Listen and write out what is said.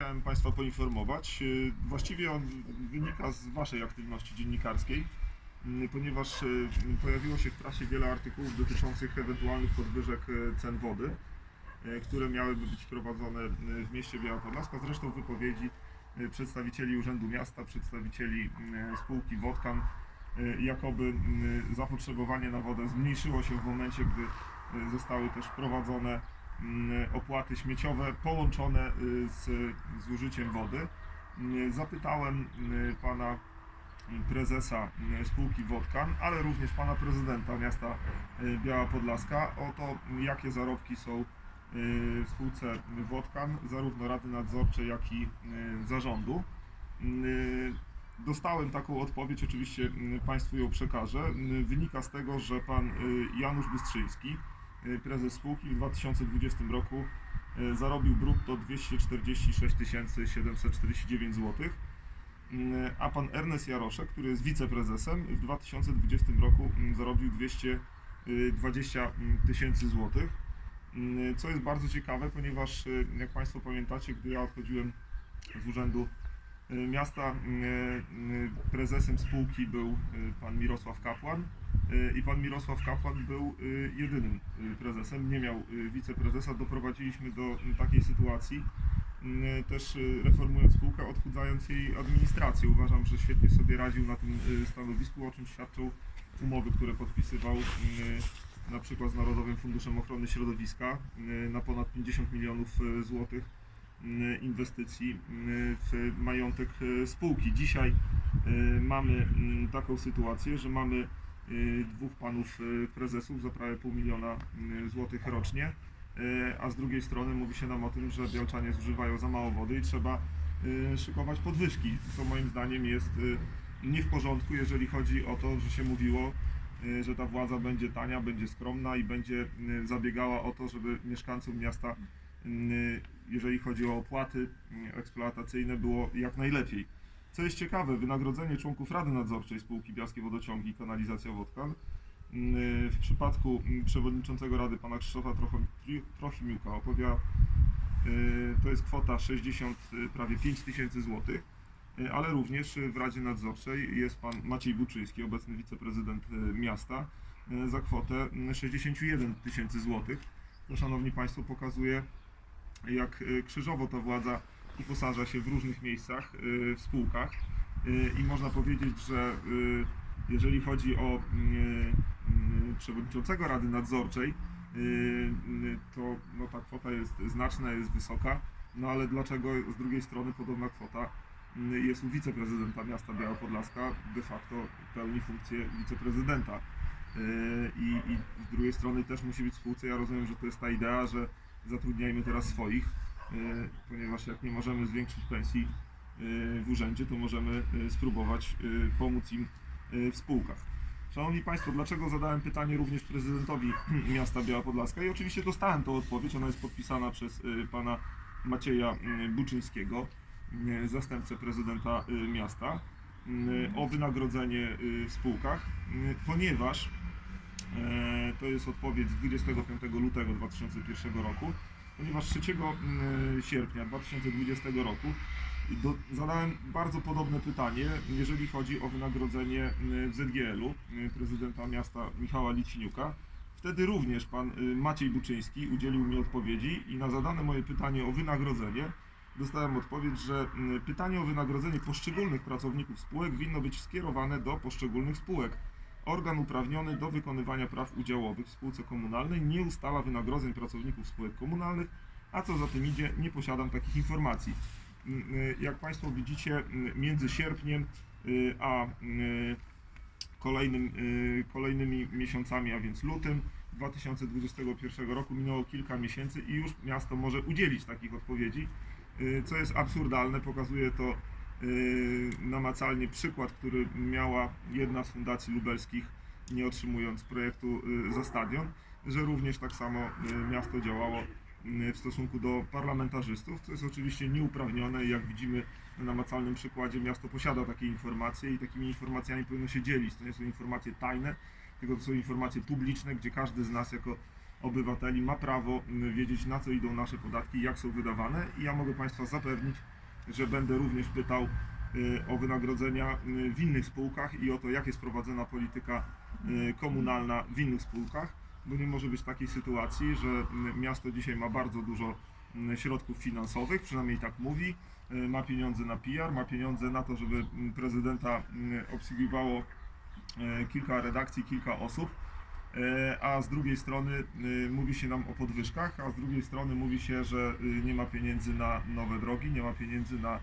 Chciałem Państwa poinformować. y, Właściwie on wynika z Waszej aktywności dziennikarskiej, y, ponieważ y, pojawiło się w prasie wiele artykułów dotyczących ewentualnych podwyżek cen wody, które miałyby być wprowadzone w mieście Biała Podlaska. Zresztą wypowiedzi przedstawicieli Urzędu Miasta, przedstawicieli spółki Wodkan, jakoby zapotrzebowanie na wodę zmniejszyło się w momencie, gdy zostały też wprowadzone opłaty śmieciowe połączone y, z zużyciem wody. Mm, Zapytałem y, pana prezesa y, spółki Wodkan, ale również pana prezydenta miasta Biała Podlaska o to, jakie zarobki są w spółce Wodkan, zarówno Rady Nadzorczej, jak i zarządu. Y, Dostałem taką odpowiedź, oczywiście Państwu ją przekażę. Wynika z tego, że pan Janusz Bystrzyński, prezes spółki w 2020 roku y, zarobił brutto 246 749 zł, a pan Ernest Jaroszek, który jest wiceprezesem, w 2020 roku y, zarobił 220 tysięcy złotych. Y, Co jest bardzo ciekawe, ponieważ jak Państwo pamiętacie, gdy ja odchodziłem z urzędu miasta, prezesem spółki był pan Mirosław Kapłan i pan Mirosław Kapłan był y, jedynym y, prezesem, nie miał wiceprezesa. Doprowadziliśmy do takiej sytuacji, y, też reformując spółkę, odchudzając jej administrację. Uważam, że świetnie sobie radził na tym stanowisku, o czym świadczą umowy, które podpisywał y, na przykład z Narodowym Funduszem Ochrony Środowiska y, na ponad 50 milionów złotych inwestycji w majątek spółki. Dzisiaj mamy mm, taką sytuację, że mamy dwóch panów y, prezesów za prawie pół miliona y, złotych rocznie, y, a z drugiej strony mówi się nam o tym, że Białczanie zużywają za mało wody i trzeba y, szykować podwyżki, co moim zdaniem jest y, nie w porządku, jeżeli chodzi o to, że się mówiło, y, że ta władza będzie tania, będzie skromna i będzie y, zabiegała o to, żeby mieszkańcom miasta, y, jeżeli chodzi o opłaty y, eksploatacyjne, było jak najlepiej. Co jest ciekawe, wynagrodzenie członków Rady Nadzorczej spółki Białskie Wodociągi i Kanalizacja Wodkan y, w przypadku y, przewodniczącego Rady pana Krzysztofa Trochim- Trochimiuka opowiada, y, to jest kwota 60 y, prawie 5 tysięcy złotych. Y, ale również w Radzie Nadzorczej jest pan Maciej Buczyński, obecny wiceprezydent miasta, za kwotę y, 61 tysięcy złotych. To, szanowni państwo, pokazuje, jak krzyżowo ta władza uposaża się w różnych miejscach y, w spółkach. Y, I można powiedzieć, że y, jeżeli chodzi o przewodniczącego Rady Nadzorczej, to no, ta kwota jest znaczna, jest wysoka. No ale dlaczego z drugiej strony podobna kwota jest u wiceprezydenta miasta Biała Podlaska, de facto pełni funkcję wiceprezydenta. I, I z drugiej strony też musi być spółce. Ja rozumiem, że to jest ta idea, że zatrudniajmy teraz swoich, ponieważ jak nie możemy zwiększyć pensji y, w urzędzie, to możemy y, spróbować pomóc im w spółkach. Szanowni Państwo, dlaczego zadałem pytanie również prezydentowi miasta Biała Podlaska? I oczywiście dostałem tą odpowiedź, ona jest podpisana przez pana Macieja Buczyńskiego, zastępcę prezydenta miasta, o wynagrodzenie w spółkach, ponieważ e, to jest odpowiedź z 25 lutego 2001 roku, ponieważ 3 y, sierpnia 2020 roku do, zadałem bardzo podobne pytanie, jeżeli chodzi o wynagrodzenie y, w ZGL-u y, prezydenta miasta Michała Liciniuka. Wtedy również pan y, Maciej Buczyński udzielił mi odpowiedzi i na zadane moje pytanie o wynagrodzenie dostałem odpowiedź, że pytanie o wynagrodzenie poszczególnych pracowników spółek winno być skierowane do poszczególnych spółek. Organ uprawniony do wykonywania praw udziałowych w spółce komunalnej nie ustala wynagrodzeń pracowników spółek komunalnych, a co za tym idzie, nie posiadam takich informacji. Mm, y, Jak Państwo widzicie, mm, między sierpniem y, a y, kolejnym, y, kolejnymi miesiącami, a więc lutym 2021 roku minęło kilka miesięcy i już miasto może udzielić takich odpowiedzi, y, co jest absurdalne. Pokazuje to y, namacalnie przykład, który miała jedna z fundacji lubelskich, nie otrzymując projektu y, za stadion, że również tak samo y, miasto działało w stosunku do parlamentarzystów, co jest oczywiście nieuprawnione i jak widzimy na namacalnym przykładzie miasto posiada takie informacje i takimi informacjami powinno się dzielić. To nie są informacje tajne, tylko to są informacje publiczne, gdzie każdy z nas jako obywateli ma prawo wiedzieć, na co idą nasze podatki, jak są wydawane i ja mogę Państwa zapewnić, że będę również pytał y, o wynagrodzenia y, w innych spółkach i o to, jak jest prowadzona polityka y, komunalna w innych spółkach, bo nie może być takiej sytuacji, że miasto dzisiaj ma bardzo dużo środków finansowych, przynajmniej tak mówi, ma pieniądze na PR, ma pieniądze na to, żeby y, prezydenta obsługiwało kilka redakcji, kilka osób, a z drugiej strony y, mówi się nam o podwyżkach, a z drugiej strony mówi się, że y, nie ma pieniędzy na nowe drogi, nie ma pieniędzy na